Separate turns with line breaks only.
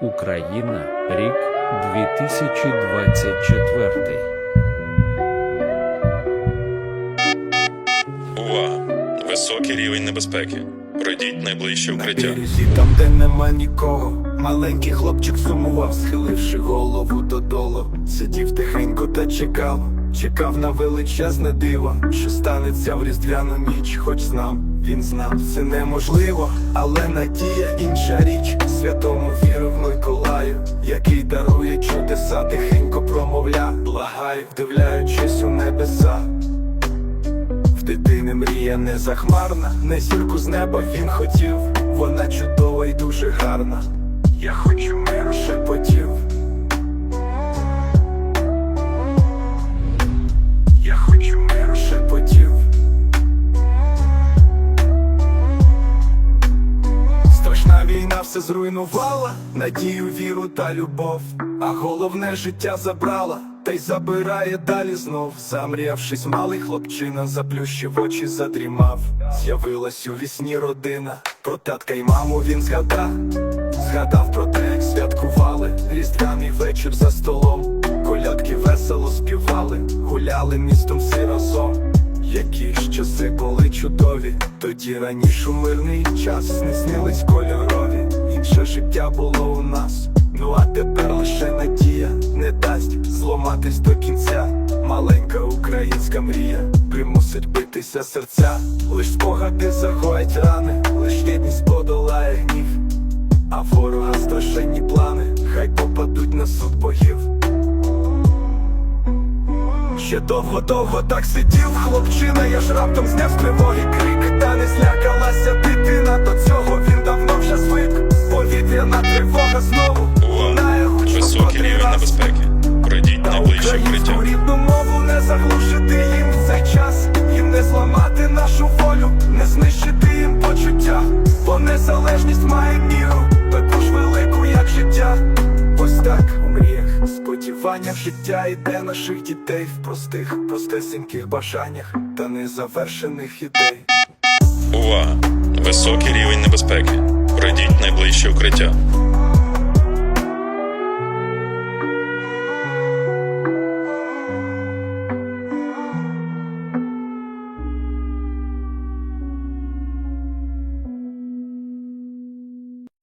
Україна, рік 2024.
Увага! Високий рівень небезпеки. Пройдіть найближче
На
укриття.
березі, там, де нема нікого. Маленький хлопчик сумував, схиливши голову додолу. Сидів тихенько та чекав, чекав на величезне диво, що станеться в різдвяну ніч, хоч знав, він знав, це неможливо, але надія інша річ. Святому вірив Миколаю, який дарує чудеса, тихенько промовля, благаю, вдивляючись у небеса. В дитини мрія не захмарна, не зірку з неба він хотів, вона чудова і дуже гарна. Я хочу миру шепотів. Все зруйнувала, надію, віру та любов, а головне життя забрала, та й забирає далі знов. Замріявшись, малий хлопчина, заплющив очі, задрімав. З'явилась у вісні родина, про татка й маму він згадав, згадав про те, як святкували. Різдвяний вечір за столом. Колядки весело співали, гуляли містом всі разом. Які ж часи були чудові, тоді раніше у мирний час не снились кольорові, інше життя було у нас. Ну а тепер лише надія не дасть зламатись до кінця. Маленька українська мрія примусить битися серця. Лиш спогади загоять рани, лиш єдність подолає гнів. А ворога страшенні плани, хай попадуть на суд богів. Ще довго-довго так сидів хлопчина, я ж раптом зняв з тривоги сподіваннях життя йде наших дітей в простих, простесеньких бажаннях та незавершених ідей.
Увага! Високий рівень небезпеки. Пройдіть найближче укриття.